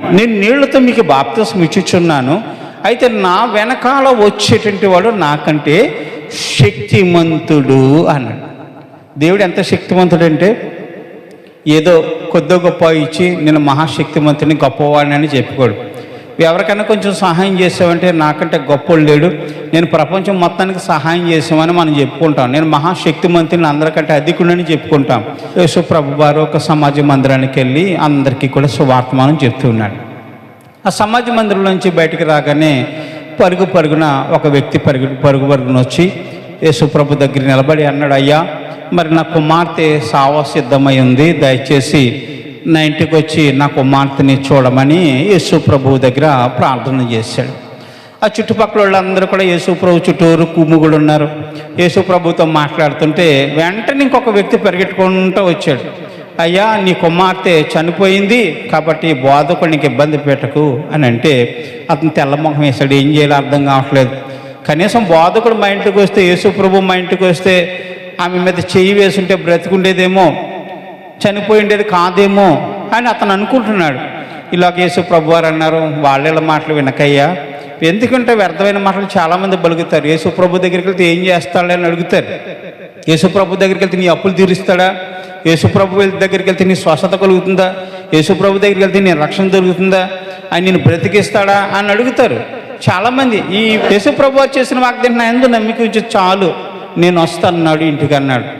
నేను నీళ్ళతో మీకు బాప్తిసం ఇచ్చుచున్నాను. అయితే నా వెనకాల వచ్చేటువంటి వాడు నాకంటే శక్తిమంతుడు అన్నాడు. దేవుడు ఎంత శక్తిమంతుడు అంటే ఏదో కొద్ది గొప్ప ఇచ్చి నేను మహాశక్తిమంతుని గొప్పవాడిని అని చెప్పుకోడు ఎవరికైనా కొంచెం సహాయం చేసావంటే నాకంటే గొప్పలు లేడు. నేను ప్రపంచం మొత్తానికి సహాయం చేసామని మనం చెప్పుకుంటాం. నేను మహాశక్తిమంతుని అందరికంటే అధికుడని చెప్పుకుంటాం. యేసు వారు ఒక సమాజ మందిరానికి వెళ్ళి అందరికీ కూడా సువార్తమానం చెప్తున్నాడు ఆ సమాజ మందిరం నుంచి బయటికి రాగానే పరుగు పరుగున ఒక వ్యక్తి పరుగు పరుగు పరుగున వచ్చి యేసుప్రభు దగ్గర నిలబడి అన్నాడు అయ్యా మరి నా కుమార్తె సావ సిద్ధమై ఉంది. దయచేసి నా ఇంటికి వచ్చి నా కుమార్తెని చూడమని యేసు ప్రభు దగ్గర ప్రార్థన చేశాడు. ఆ చుట్టుపక్కల వాళ్ళందరూ కూడా యేసు ప్రభు చుట్టూరు కుమ్ముగుడు ఉన్నారు. యేసు ప్రభుతో మాట్లాడుతుంటే వెంటనే ఇంకొక వ్యక్తి పరిగెట్టుకుంటూ వచ్చాడు. అయ్యా నీ కుమార్తె చనిపోయింది కాబట్టి బోధకుడికి ఇబ్బంది పెట్టకు అని అంటే అతను తెల్లముఖం వేశాడు. ఏం చేయాలో అర్థం కావట్లేదు. కనీసం బోధకుడు మా ఇంటికి వస్తే యేసు ప్రభు మా ఇంటికి వస్తే ఆమె మీద చెయ్యి వేసుంటే బ్రతికుండేదేమో. చనిపోయి ఉండేది కాదేమో అని అతను అనుకుంటున్నాడు. ఇలా యేసు ప్రభు వారు అన్నారు వాళ్ళ మాటలు వినకయ్యా. ఎందుకంటే వ్యర్థమైన మాటలు చాలామంది బలుగుతారు. యేసు ప్రభు దగ్గరికి వెళ్తే ఏం చేస్తాడు అని అడుగుతారు. యేసు ప్రభు దగ్గరికి వెళ్తే నీ అప్పులు తీరుస్తాడా? యేసు ప్రభు దగ్గరికి వెళ్తే నీ స్వస్థత కలుగుతుందా? యేసు ప్రభు దగ్గరికి వెళ్తే నీ రక్షణ దొరుకుతుందా? ఆయన నేను బ్రతికిస్తాడా అని అడుగుతారు. చాలామంది ఈ యేసు ప్రభు వారు చేసిన వాగ్దానం నా ఎందు నమ్మిక చాలు. నేను వస్తానన్నాడు ఇంటికి అన్నాడు.